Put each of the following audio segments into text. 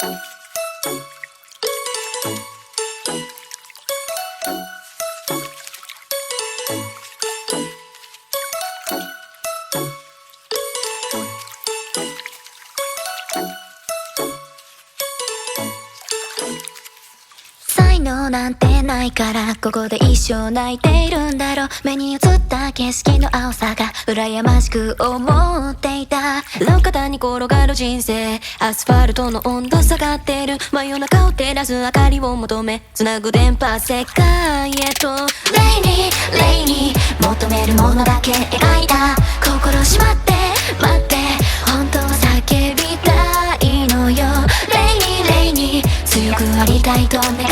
Thank you. 能なんてないからここで一生泣いているんだろう目に映った景色の青さが羨ましく思っていた。路肩に転がる人生。アスファルトの温度下がってる。真夜中を照らす明かりを求めつなぐ電波世界へと。レイニーレイニー求めるものだけ描いた。心しまって待って。本当は叫びたいのよ。レイニーレイニー強くありたいと願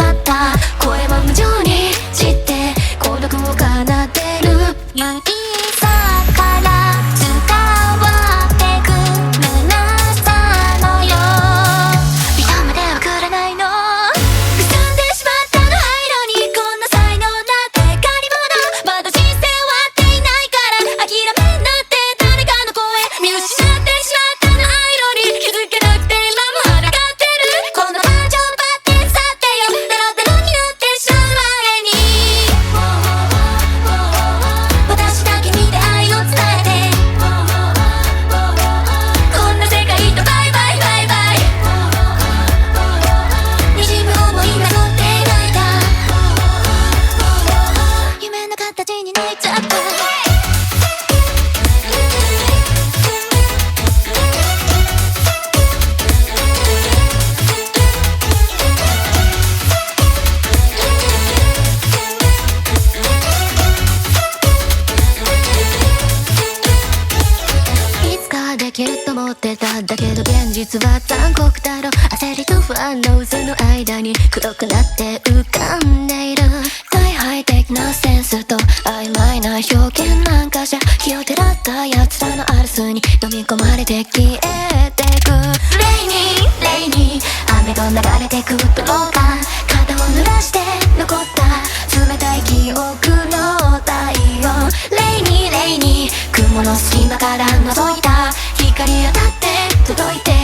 思ってた。だけど現実は残酷だろ。焦りと不安の渦の間に黒くなって浮かんでいる。大敗的なセンスと曖昧な表現なんかじゃ。気をてらった奴らのアルスに飲み込まれて消えてく。レイニーレイニー雨と流れてくどうか肩を濡らして残った冷たい記憶の太陽。レイニーレイニー雲の隙間から覗いた。光当たって届いて